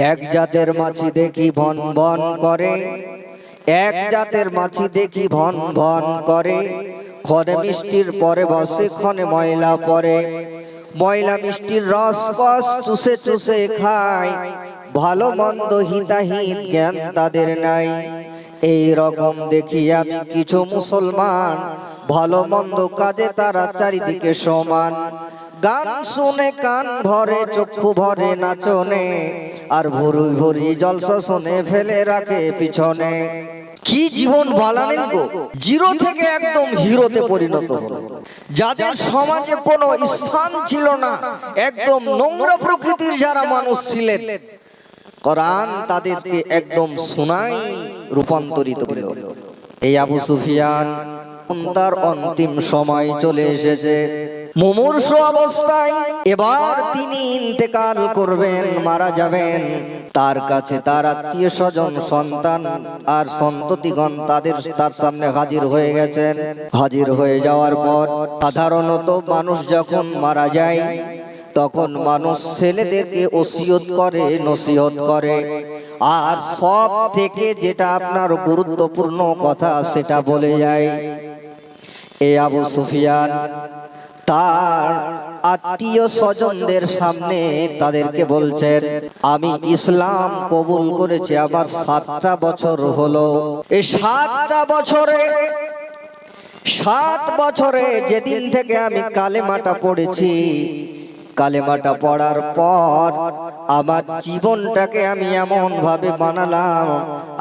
এক জাতের মাছি দেখি ভন ভন করে, এক জাতের মাছি দেখি ভন ভন করে। ক্ষণে মিষ্টির পরে বসে ক্ষণে ময়লা পরে। ময়লা মিষ্টির রস কস চুষে চুষে খায়। ভালো মন্দ হিতাহিত জ্ঞান তাদের নাই। এই রকম দেখি আমি কিছু মুসলমান। ভালো মন্দ কাজে তারা চারিদিকে সমান। গান শুনে কান ভরে চক্ষু ভরে নাচনে। আর ভুরু ভরি জলসা শুনে ফেলে রাখে পিছনে। কি জীবন বালালেন গো? জিরো থেকে একদম হিরোতে পরিণত হলো। যাদের সমাজে কোনো স্থান ছিল না একদম নোংরা প্রকৃতির যারা মানুষ ছিলেন কোরআন তাদেরকে একদম সোনাই রূপান্তরিত করল এই আবু সুফিয়ান তার অন্তিম সময় চলে এসেছে। মুমূর্ষ অবস্থায় এবার তিনি ইন্তেকাল করবেন, মারা যাবেন। তার কাছে তার আত্মীয় স্বজন, সন্তান আর সন্ততিগণ তাদের তার সামনে হাজির হয়ে গেছেন। হাজির হয়ে যাওয়ার পর সাধারণত মানুষ যখন মারা যায়, তখন মানুষ ছেলেদেরকে ওসিয়ত করে, নসিহত করে। আর সব থেকে যেটা আপনার গুরুত্বপূর্ণ কথা সেটা বলে যায়, এ আবু সুফিয়ান তার আত্মীয় স্বজনদের সামনে তাদেরকে বলছেন, আমি ইসলাম কবুল করেছি, আবার সাতটা বছর হলো। এই সাতটা বছরে, সাত বছরে যেদিন থেকে আমি কালেমাটা পড়েছি কালেমাটা পড়ার পর আমার জীবনটাকে আমি এমন ভাবে বানালাম,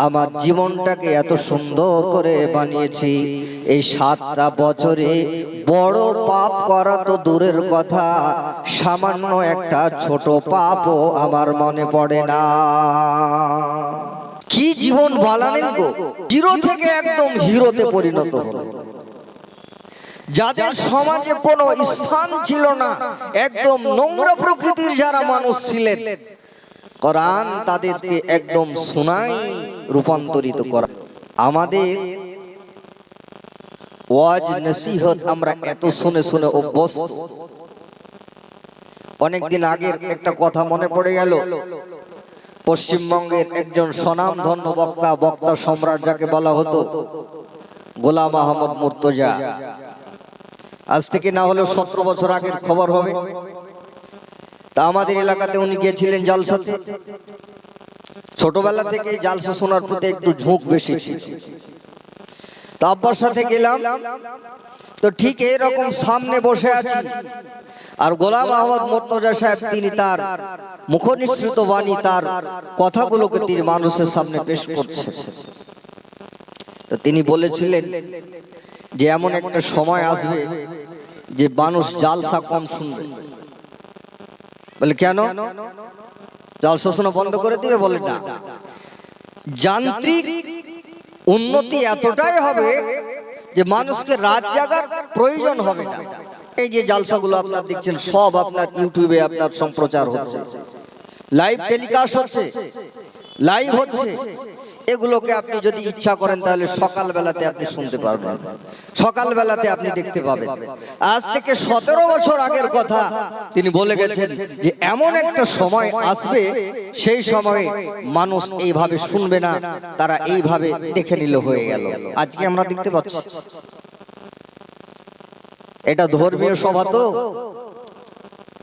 আমার জীবনটাকে এত সুন্দর করে বানিয়েছি। এই সাতটা বছরে বড় পাপ করা তো দূরের কথা, সামান্য একটা ছোট পাপও আমার মনে পড়ে না। কি জীবন বানালেন গো? জিরো থেকে একদম হিরোতে পরিণত হলো। যাদের সমাজে কোনো স্থান ছিল না একদম নোংরা প্রকৃতির যারা মানুষ ছিলেন কোরআন তাদেরকে একদম সোনাই রূপান্তরিত করা। আমাদের ওয়াজ নসিহত আমরা এত শুনে শুনে অভ্যস্ত। অনেকদিন আগের একটা কথা মনে পড়ে গেল। পশ্চিমবঙ্গের একজন স্বনামধন্য বক্তা বক্তা সম্রাট যাকে বলা হতো গোলাম আহমদ মুর্তজা। আজ থেকে না হলেও সতেরো বছর আগের খবর হবে। তা আমাদের এলাকাতে উনি গিয়েছিলেন জালসাতে। ছোটবেলা থেকে জালসা শোনার প্রতি একটু ঝোঁক বেশি। ছিল তা আব্বার সাথে গেলাম। তো ঠিক এরকম সামনে বসে আছি। আর গোলাম আহমদ মোর্তজা সাহেব, তিনি তার মুখনিসৃত বাণী, তার কথাগুলোকে তিনি মানুষের সামনে পেশ করছেন। তো তিনি বলেছিলেন যে এমন একটা সময় আসবে যে মানুষ জালসা কম শুনবে। বলে কেন? জালসা শোনা বন্ধ করে দিবে বলে না। যান্ত্রিক উন্নতি এতটাই হবে যে মানুষকে রাত জাগার প্রয়োজন হবে না। এই যে জালসাগুলো আপনার দেখছেন সব আপনার ইউটিউবে আপনার সম্প্রচার হচ্ছে। লাইভ টেলিকাস্ট হচ্ছে। লাইভ হচ্ছে। এগুলোকে আপনি যদি ইচ্ছা করেন তাহলে সকাল বেলাতে আপনি শুনতে পারবেন। সকাল বেলাতে আপনি দেখতে পাবেন। আজ থেকে সতেরো বছর আগের কথা তিনি বলে গেছেন যে, এমন একটা সময় আসবে, সেই সময়ে মানুষ এইভাবে শুনবে না, তারা এইভাবে দেখে নিল হয়ে গেল। আজকে আমরা দেখতে পাচ্ছি। এটা ধর্মীয় সভা তো।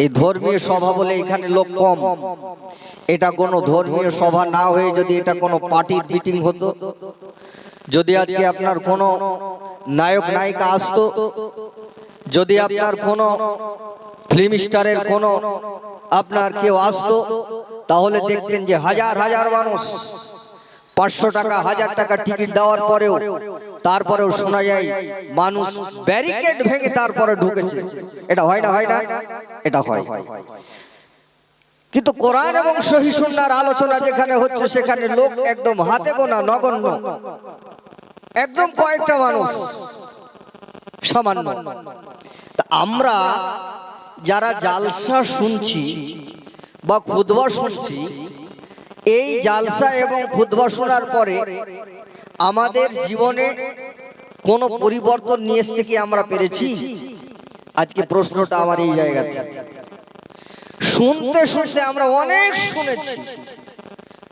এই ধর্মীয় সভা বলে এখানে লোক কম। এটা কোনো ধর্মীয় সভা না হয়ে যদি এটা কোনো পার্টির মিটিং হতো, যদি আজকে আপনার কোনো নায়ক নায়িকা আসতো, যদি আপনার কোনো ফিল্ম স্টারের কোনো আপনার কেউ আসতো, তাহলে দেখতেন যে হাজার হাজার মানুষ পাঁচশো টাকা, হাজার টাকা টিকিট দেওয়ার পরেও, তারপরেও শোনা যায়, মানুষ ব্যারিকেড ভেঙে তারপরে ঢুকেছে। এটা হয় না হয় না? এটা হয়। কিন্তু কোরআন এবং সহি সুন্নার আলোচনা যেখানে হচ্ছে, সেখানে লোক একদম হাতে গোনা, নগণ্য। একদম কয়েকটা মানুষ সামান্য। আমরা যারা জালসা শুনছি বা খুদবা শুনছি এই জালসা এবং খুদবা শোনার পরে আমাদের জীবনে কোনো পরিবর্তন নিয়ে আসতে কি আমরা পেরেছি? আজকে প্রশ্নটা আমার এই জায়গাতে। শুনতে শুনতে আমরা অনেক শুনেছি।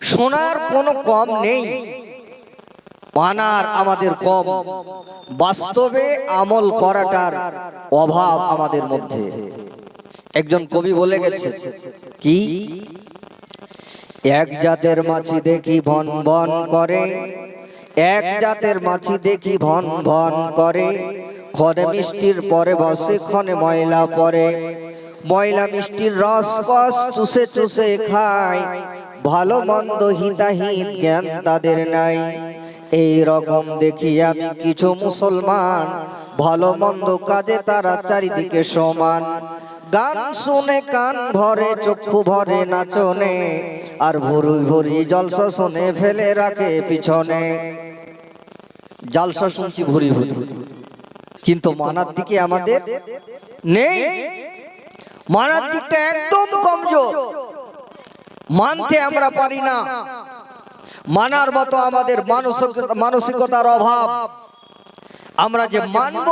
শোনার কোনো কম নেই। মানার আমাদের কম। বাস্তবে আমল করাটার অভাব আমাদের মধ্যে। একজন কবি বলে গেছে, কি? এক জাতের মাছি দেখি ভন ভন করে। এক জাতের মাছি দেখি ভন ভন করে। খনে মিষ্টির পরে বসে ক্ষণে ময়লা পরে। ময়লা মিষ্টির রস কস চুষে চুষে খায়। ভালো মন্দ হিতাহীন জ্ঞান তাদের নাই। এই রকম দেখি আমি কিছু মুসলমান। ভালো মন্দ কাজে তারা চারিদিকে সমান। গান শুনে কান ভরে চক্ষু ভরে নাচনে আর ভুরু ভুরি জলসা শুনে ফেলে রাখে পিছনে। জালসা শুনছি ভুরি ভুরি কিন্তু মানার দিকে আমাদের নেই। মানার দিকটা একদম কমজোর। মানতে আমরা পারি না। মানার মতো আমাদের মানসিক- মানসিকতার অভাব। আমরা যে মানব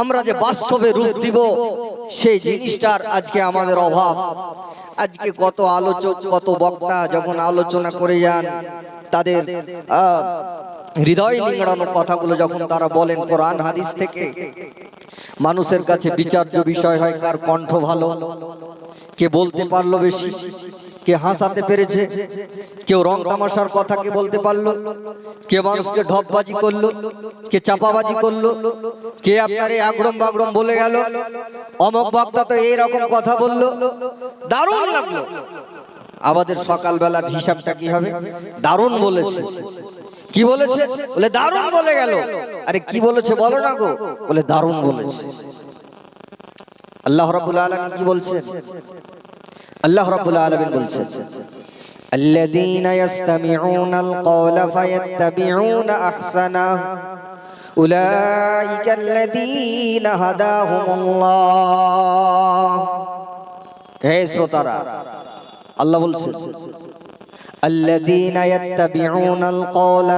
আমরা যে বাস্তবে রূপ দিব, সেই জিনিসটার আজকে আমাদের অভাব। আজকে কত আলোচক, কত বক্তা যখন আলোচনা করে যান, তাদের হৃদয় নিংড়ানো কথাগুলো যখন তারা বলেন কোরআন হাদিস থেকে, মানুষের কাছে বিচার্য বিষয় হয় কার কণ্ঠ ভালো, কে বলতে পারল বেশি। কে হাসাতে পেরেছে? কেউ রং তামাশার কথা কে বলতে পারল? কে মানুষকে ঢপবাজি করল? কে চাপাবাজি করল? কে আপনার এই আগড়ম বাগড়ম বলে গেল? অমক বক্তা তো এইরকম কথা বলল। দারুণ লাগল। আমাদের সকালবেলার হিসাবটা কি হবে? দারুণ বলেছে। কি বলেছে? বলে দারুণ বলে গেল। আরে কি বলেছে বলো না গো? বলে দারুণ বলেছে। আল্লাহ রাব্বুল আলামিন কি বলছেন? আল্লাহ রাব্বুল আলামিন বলছেন الذين يستمعون القول فيتبعون احسنه اولئك الذين هداهم الله হে শ্রোতারা আল্লাহ বলছেন الذين يتبعون القول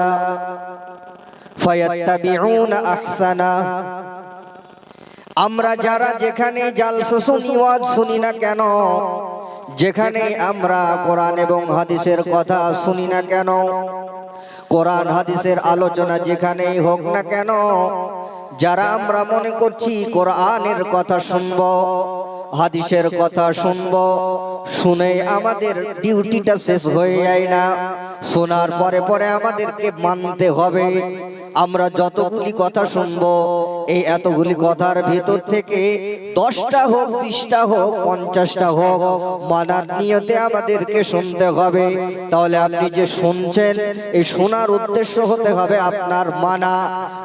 فيتبعون احسنه আমরা যারা যেখানে জালসা শুনি ওয়াজ শুনি না কেন যেখানে আমরা কোরআন এবং হাদিসের কথা শুনি না কেন, কোরআন, হাদিসের আলোচনা যেখানেই হোক না কেন, যারা আমরা মনে করছি কোরআনের কথা শুনব হাদিসের কথা শুনব। শুনে আমাদের ডিউটিটা শেষ হয়ে যায় না। শোনার পরে পরে আমাদেরকে মানতে হবে। আমরা যতগুলি কথা শুনব এই এতগুলি কথার ভিতর থেকে দশটা হোক বিশটা হোক পঞ্চাশটা হোক মানার নিয়তে আমাদেরকে শুনতে হবে। তাহলে আপনি যে শুনছেন এই শোনার উদ্দেশ্য হতে হবে আপনার মানা।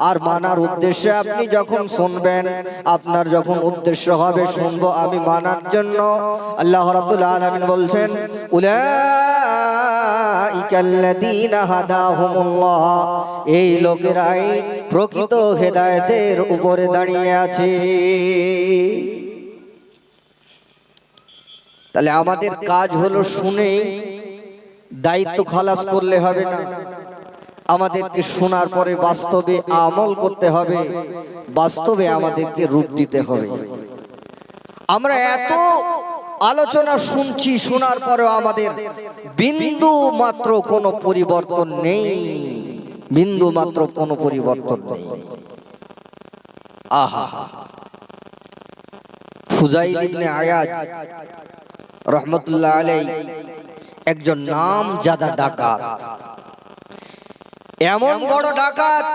আর মানার উদ্দেশ্যে আপনি যখন শুনবেন আপনার যখন উদ্দেশ্য হবে শুনব আমি মানার জন্য আল্লাহ রাব্বুল আলামিন বলছেন, উলাইকাল্লাযীনা হাদাহুমুল্লাহ এই লোকেরাই প্রকৃত হেদায়েতের উপরে দাঁড়িয়ে আছে। তাহলে আমাদের কাজ হলো শুনে দায়িত্ব খালাস করলে হবে না। আমাদেরকে শোনার পরে বাস্তবে আমল করতে হবে। বাস্তবে আমাদেরকে রূপ দিতে হবে। আমরা এত আলোচনা শুনছি শোনার পরেও আমাদের বিন্দু মাত্র কোনো পরিবর্তন নেই। বিন্দু মাত্র কোনো পরিবর্তন নেই। আহা ফুজাইল ইবনে আয়াজ রহমতুল্লাহ আলাই একজন নাম জাদা ডাকাত। এমন বড় ডাকাত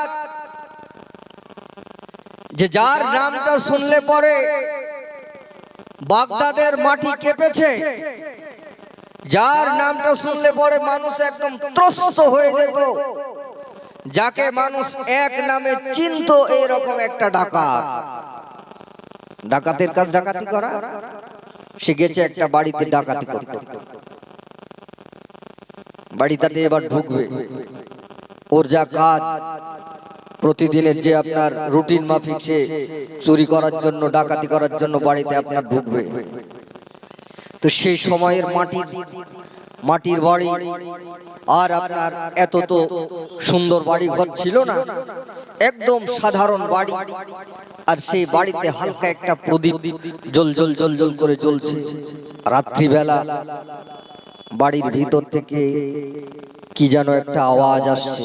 যে যার নামটা শুনলে পরে বাগদাদের মাটি কেঁপেছে। যার নামটা শুনলে পরে মানুষ একদম ত্রস্ত হয়ে যেত। যাকে মানুষ এক নামে চিনত, এরকম একটা ডাকাত। ডাকাতের কাজ ডাকাতি করা। সে গেছে একটা বাড়িতে ডাকাতি করতে। বাড়িটাতে এবার ঢুকবে। ওর যা কাজ প্রতিদিনের যে আপনার রুটিন মাফিক সে চুরি করার জন্য, ডাকাতি করার জন্য বাড়িতে আপনার ঢুকবে। তো সেই সময়ের মাটির মাটির বাড়ি, আর আপনার এত তো সুন্দর বাড়ি ঘর ছিল না, একদম সাধারণ বাড়ি, আর সেই বাড়িতে হালকা একটা প্রদীপ জল জল জল জল করে জ্বলছে। রাত্রিবেলা বাড়ির ভিতর থেকে কি যেন একটা আওয়াজ আসছে।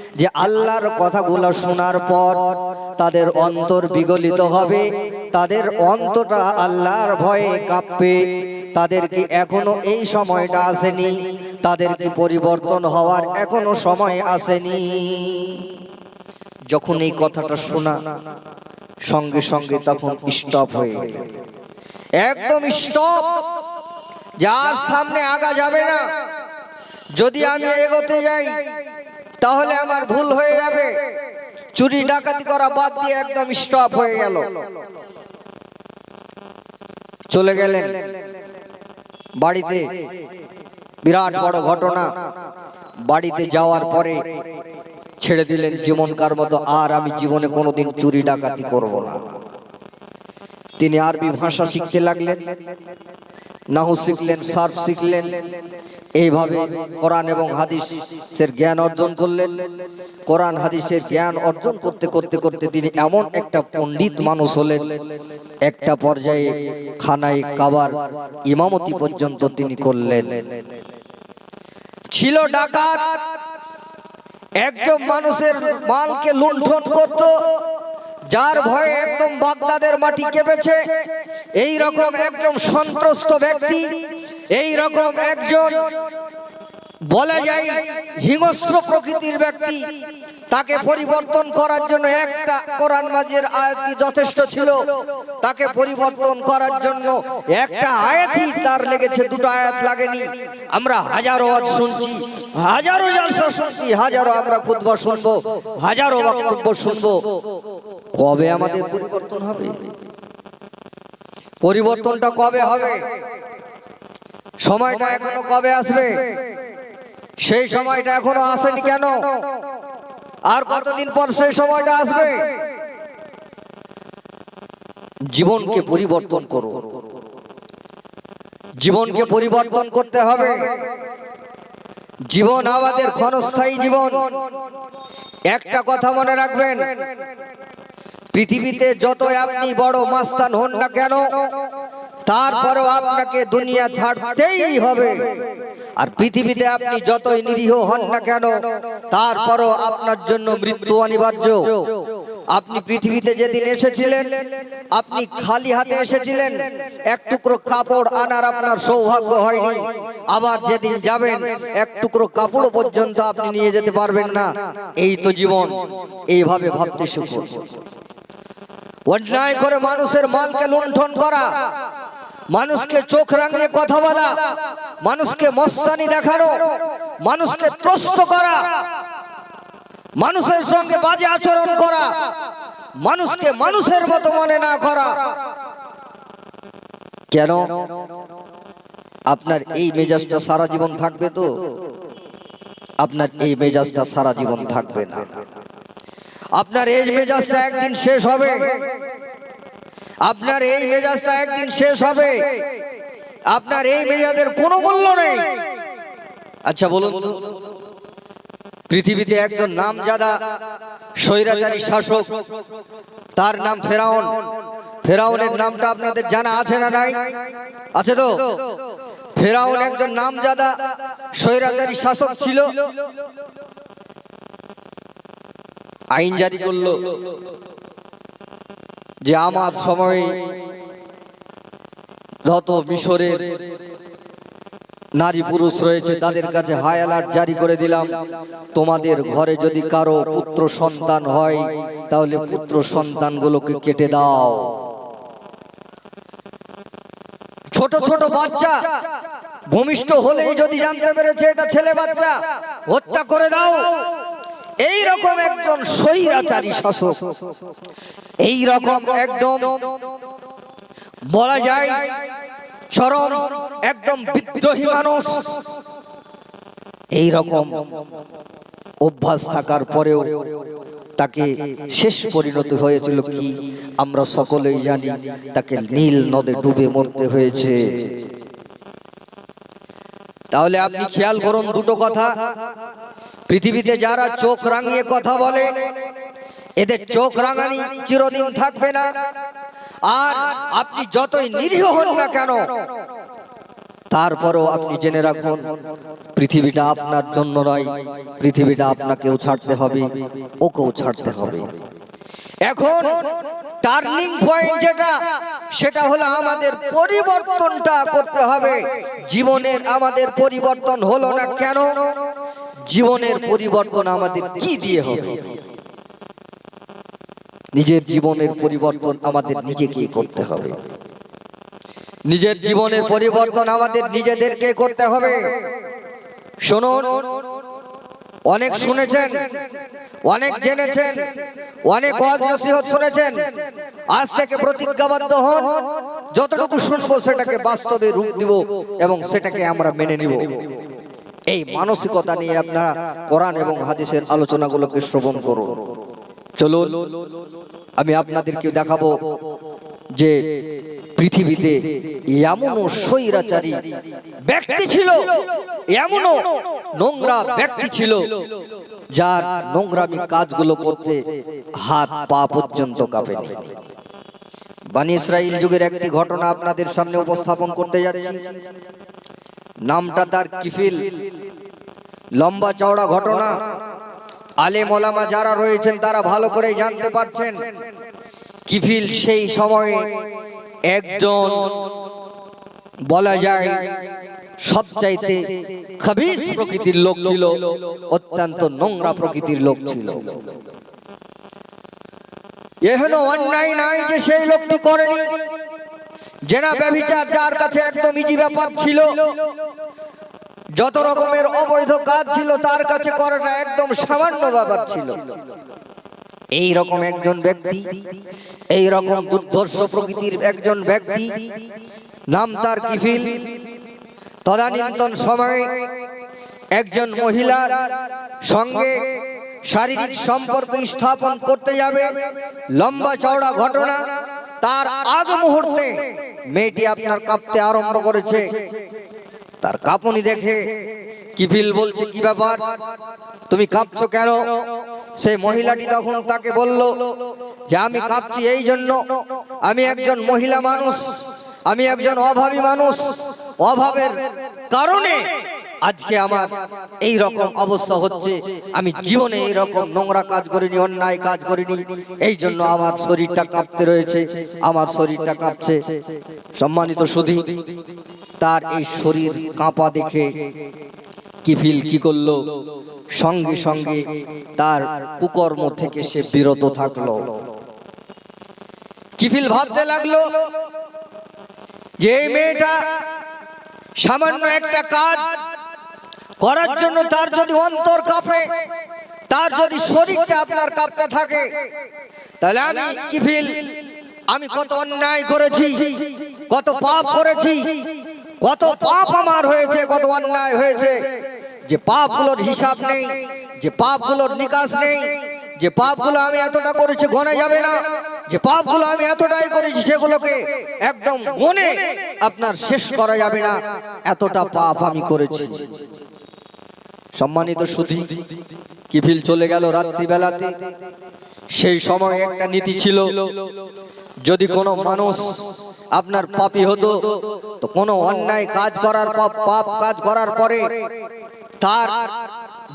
যে আল্লাহর কথাগুলো শোনার পর তাদের অন্তর বিগলিত হবে তাদের অন্তটা আল্লাহর ভয়ে কাঁপবে। তাদের কি এখনও এই সময়টা আসেনি? তাদের কি পরিবর্তন হওয়ার এখনও সময় আসেনি? যখন এই কথাটা শোনা সঙ্গে সঙ্গে তখন স্টপ হয়ে গেল। একদম স্টপ যার সামনে আগা যাবে না। যদি আমি এগোতে যাই তাহলে আমার ভুল হয়ে যাবে। চুরি ডাকাতি করা বাদ দিয়ে একদম স্টপ হয়ে গেল। চলে গেলেন। বাড়িতে বিরাট বড় ঘটনা। বাড়িতে যাওয়ার পরে ছেড়ে দিলেন, জীবনকার মতো আর আমি জীবনে কোনোদিন চুরি ডাকাতি করব না। তিনি আরবি ভাষা শিখতে লাগলেন। নাহু শিখলেন সার্ফ শিখলেন। এইভাবে কোরআন এবং হাদিসের জ্ঞান অর্জন করলেন। কোরআন, হাদিসের জ্ঞান অর্জন করতে করতে করতে তিনি এমন একটা পণ্ডিত মানুষ হলেন। একটা পর্যায়ে খানায় কাবার ইমামতি পর্যন্ত তিনি করলেন। ছিল ডাকাত, একজন মানুষের মালকে লুণ্ঠন করত যার ভয়ে একদম বাগদাদের মাটি কেঁপেছে। এই রকম একজন সন্ত্রস্ত ব্যক্তি এই রকম একজন বলা যায় হিংস্র প্রকৃতির ব্যক্তি, তাকে পরিবর্তন করার জন্য একটা কোরআন মাজির আয়াতই যথেষ্ট ছিল। তাকে পরিবর্তন করার জন্য একটা আয়াতই তার লেগেছে, দুটো আয়াত লাগেনি। আমরা হাজারো আজ শুনছি, হাজারো জলসা শুনছি হাজারো আমরা খুতবা শুনব, হাজারো বক্তব্য শুনব। কবে আমাদের পরিবর্তন হবে? পরিবর্তনটা কবে হবে? সময়টা এখনও কবে আসবে? সেই সময়টা এখনও আসেনি কেন? আর কতদিন পর সেই সময়টা আসবে? জীবনকে পরিবর্তন করো। জীবনকে পরিবর্তন করতে হবে। জীবন আমাদের ক্ষণস্থায়ী জীবন। একটা কথা মনে রাখবেন। পৃথিবীতে যত আপনি বড় মাস্তান হন না কেন, তারপরও আপনাকে দুনিয়া ছাড়তেই হবে। আর পৃথিবীতে আপনি যতই নিরীহ হন না কেন, তারপরও আপনার জন্য মৃত্যু অনিবার্য। আপনি পৃথিবীতে যেদিন এসেছিলেন, আপনি খালি হাতে এসেছিলেন, এক টুকরো কাপড় আনার আপনার সৌভাগ্য হয়নি। আবার যেদিন যাবেন, এক টুকরো কাপড় পর্যন্ত আপনি নিয়ে যেতে পারবেন না। এই তো জীবন, এইভাবে ভাবতে শিখুন অন্যায় করে মানুষের মালকে লুণ্ঠন করা। মানুষকে চোখ রাঙিয়ে কথা বলা। মানুষকে মস্তানি দেখানো। মানুষকে ত্রস্ত করা। মানুষের সঙ্গে বাজে আচরণ করা। মানুষকে মানুষের মতো মনে না করা। কেন? আপনার এই মেজাজটা সারা জীবন থাকবে তো? আপনার এই মেজাজটা সারা জীবন থাকবে না। আপনার এই মেজাজটা একদিন শেষ হবে। আপনার এই মেজাজটা একদিন শেষ হবে। আপনার এই মেজাজের কোনো মূল্য নেই। আচ্ছা বলুন তো। পৃথিবীতে একজন নামজাদা স্বৈরাচারী শাসক, তার নাম ফেরাউন। ফেরাউনের নামটা আপনাদের জানা আছে না নাই? আছে তো? ফেরাউন একজন নামজাদা স্বৈরাচারী শাসক ছিল। আইন জারি করল যে আমার সময়ে যত মিশরের নারী পুরুষ রয়েছে, তাদের কাছে হাই অ্যালার্ট জারি করে দিলাম। তোমাদের ঘরে যদি কারও পুত্র সন্তান হয়, তাহলে পুত্র সন্তানগুলোকে কেটে দাও। ছোট ছোট বাচ্চা ভূমিষ্ঠ হলেই যদি জানতে পেরেছে এটা ছেলে বাচ্চা, হত্যা করে দাও। এই রকম একজন স্বৈরাচারী শাসক। এই রকম একদম বলা যায় চরম একদম বিদ্রোহী মানুষ। এই রকম অভ্যাস থাকার পরেও তাকে শেষ পরিণত হয়েছিল কি? আমরা সকলেই জানি তাকে নীল নদে ডুবে মরতে হয়েছে। তাহলে আপনি খেয়াল করুন দুটো কথা। পৃথিবীতে যারা চোখ রাঙিয়ে কথা বলে এদের চোখ রাঙানি চিরদিন থাকবে না। আর আপনি যতই নিরীহ হন না কেন তারপরও আপনি জেনে রাখুন পৃথিবীটা আপনার জন্য নয় পৃথিবীটা আপনাকেও ছাড়তে হবে ওকেও ছাড়তে হবে। এখন টার্নিং পয়েন্ট যেটা সেটা হলো আমাদের পরিবর্তনটা করতে হবে। জীবনের আমাদের পরিবর্তন হলো না কেন? জীবনের পরিবর্তন আমাদের কি দিয়ে হবে? নিজের জীবনের পরিবর্তন আমাদের নিজেকে করতে হবে। নিজের জীবনের পরিবর্তন আমাদের নিজেদেরকে করতে হবে। শুনুন অনেক শুনেছেন অনেক জেনেছেন অনেক শুনেছেন। আজ থেকে প্রতিজ্ঞাবদ্ধ হন যতটুকু শুনব সেটাকে বাস্তবে রূপ দিব এবং সেটাকে আমরা মেনে নিব। এই মানসিকতা নিয়ে আপনারা কোরআন এবং হাদিসের আলোচনাগুলোকে শ্রবণ করুন। চলুন আমি আপনাদেরকে দেখাবো যে পৃথিবীতে এমনও স্বৈরাচারী ব্যক্তি ছিল। এমনও নোংরা ব্যক্তি ছিল। যার নোংরামি কাজগুলো করতে হাত পা পর্যন্ত কাঁপেনি। বানি ইসরাইল যুগের একটি ঘটনা আপনাদের সামনে উপস্থাপন করতে যাচ্ছি। নামটা তার কিফিল। লম্বা চওড়া ঘটনা। আলে মোলামা যারা রয়েছেন, তারা ভালো করে জানতে পারছেন। কিফিল সেই সময়ে একজন, বলা যায়, সবচাইতে খবিস প্রকৃতির লোক ছিল, অত্যন্ত নোংরা প্রকৃতির লোক ছিল। এহেন অন্যায় নাই যে সেই লোকটি করেনি। জেনা ব্যভিচার যার কাছে একদম ইজি ব্যাপার ছিল, যত রকমের অবৈধ কাজ ছিল, তার কাছে করাটা একদম সামান্য ব্যাপার ছিল। এই রকম একজন ব্যক্তি, এই রকম দুর্ধর্ষ প্রকৃতির একজন ব্যক্তি, নাম তার কিফিল। তদানীন্তন সময়ে একজন মহিলার সঙ্গে শারীরিক সম্পর্ক স্থাপন করতে যাবে। লম্বা চওড়া ঘটনা, তার আগ মুহূর্তে মেয়েটি আপনার কাঁপতে আরম্ভ করেছে। তার কাঁপুনি দেখে কিফিল বলছে, কি ব্যাপার? তুমি কাঁপছো কেন? সেই মহিলাটি তখন তাকে বলল, যে আমি কাঁপছি এই জন্য। আমি একজন মহিলা মানুষ, আমি একজন অভাবী মানুষ। অভাবের কারণে আজকে আমার এই রকম অবস্থা হচ্ছে। আমি জীবনে এই রকম নোংরা কাজ করিনি, অন্যায় কাজ করিনি। এই জন্য আমার শরীরটা কাঁপতে রয়েছে, আমার শরীরটা কাঁপছে। সম্মানিত সুধী, তার এই শরীর কাঁপা দেখে কিফিল কি করল? সঙ্গে সঙ্গে তার কুকর্ম থেকে সে বিরত থাকল। কিফিল ভাবতে লাগল? যে মেয়েটা সামান্য একটা কাজ করার জন্য তার যদি অন্তর কাঁপে তার যদি শরীরটা আপনার কাঁপতে থাকে তাহলে আমি কিফিল আমি কত অন্যায় করেছি কত পাপ করেছি কত পাপ আমার হয়েছে কত অন্যায় হয়েছে যে পাপগুলোর হিসাব নেই যে পাপগুলোর নিকাশ নেই যে পাপগুলো আমি এতটা করেছি গনে যাবে না যে পাপগুলো আমি এতটাই করেছি সেগুলোকে একদম গনে আপনার শেষ করা যাবে না এতটা পাপ আমি করেছি। সম্মানিত সুধি কিফিল চলে গেল রাত্রিবেলাতে। সেই সময় একটা নীতি ছিল যদি কোনো মানুষ আপনার পাপি হতো তো কোনো অন্যায় কাজ করার পাপ কাজ করার পরে তার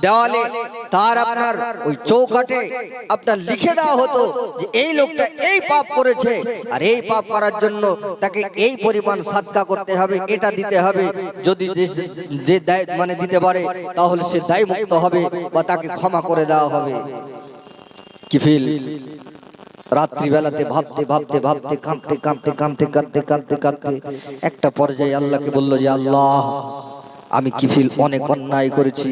দেওয়ালে তার আপনার ওই চৌকাটে আপনার লিখে দেওয়া হতো যে এই লোকটা এই পাপ করেছে, আর এই পাপ করার জন্য তাকে এই পরিমাণ সাদকা করতে হবে, এটা দিতে হবে। যদি যে- মানে দিতে পারে, তাহলে সে দায় মুক্ত হবে বা তাকে ক্ষমা করে দেওয়া হবে। কিফিল রাত্রিবেলাতে ভাবতে ভাবতে ভাবতে, কাঁদতে কাঁদতে কাঁদতে কাঁদতে কাঁদতে কাঁদতে একটা পর্যায়ে আল্লাহকে বলল যে, আল্লাহ, আমি কিফিল অনেক অন্যায় করেছি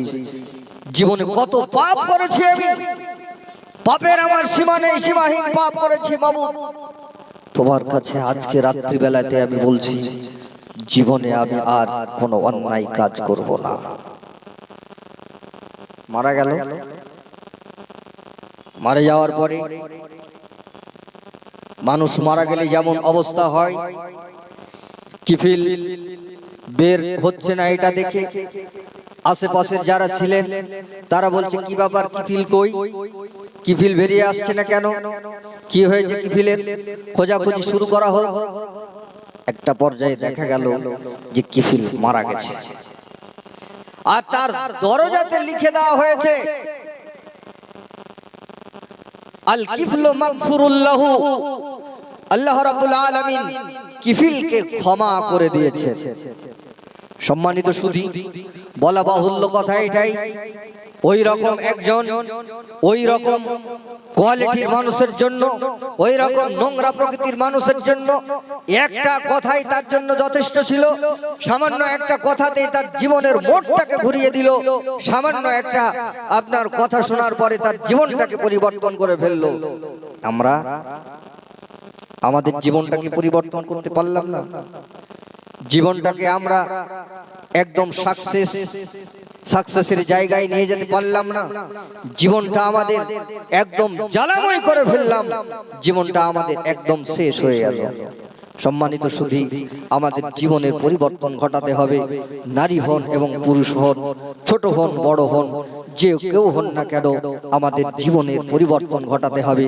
জীবনে কত পাপ করেছি আমি। পাপের আমার সীমা নেই, সীমাহীন পাপ করেছি বাবু। তোমার কাছে আজকে রাত্রিবেলাতে আমি বলছি, জীবনে আমি আর কোনো অন্যায় কাজ করব না। মারা গেল? মারা যাওয়ার পরে মানুষ মারা গেলে যেমন অবস্থা হয়, কিফিল বের হচ্ছে না এটা দেখে। আশেপাশের যারা ছিলেন তারা বলছে কি ব্যাপার কিফিল কই? কিফিল বেরিয়ে আসছে না কেন? কি হয়েছে কিফিলের? খোঁজাখুঁজি শুরু করা হোক। একটা পর্যায়ে দেখা গেল যে কিফিল মারা গেছে। আর তার দরজাতে লিখে দেওয়া হয়েছে আল কিফলু মাগফুরুল্লাহু। আল্লাহ রাব্বুল আলামিন কিফিলকে ক্ষমা করে দিয়েছে সম্মানিত সুধী বলা বাহুল্য কথা এটাই। ওই রকম একজন ওই রকম কোয়ালিটির মানুষের জন্য ওই রকম নোংরা প্রকৃতির মানুষের জন্য একটা কথাই তার জন্য যথেষ্ট ছিল। সামান্য একটা কথাতেই তার জীবনের মোটটাকে ঘুরিয়ে দিল। সামান্য একটা আপনার কথা শোনার পরে তার জীবনটাকে পরিবর্তন করে ফেলল। আমরা আমাদের জীবনটাকে পরিবর্তন করতে পারলাম না। জীবনটাকে আমরা একদম সাকসেস সাকসেসের জায়গায় নিয়ে যেতে পারলাম না। জীবনটা আমাদের একদম জ্বালাময় করে ফেললাম। জীবনটা আমাদের একদম শেষ হয়ে গেল। সম্মানিত শুধু আমাদের জীবনের পরিবর্তন ঘটাতে হবে। নারী হন এবং পুরুষ হন, ছোট হন, বড় হন, যে কেউ হন না কেন আমাদের জীবনের পরিবর্তন ঘটাতে হবে।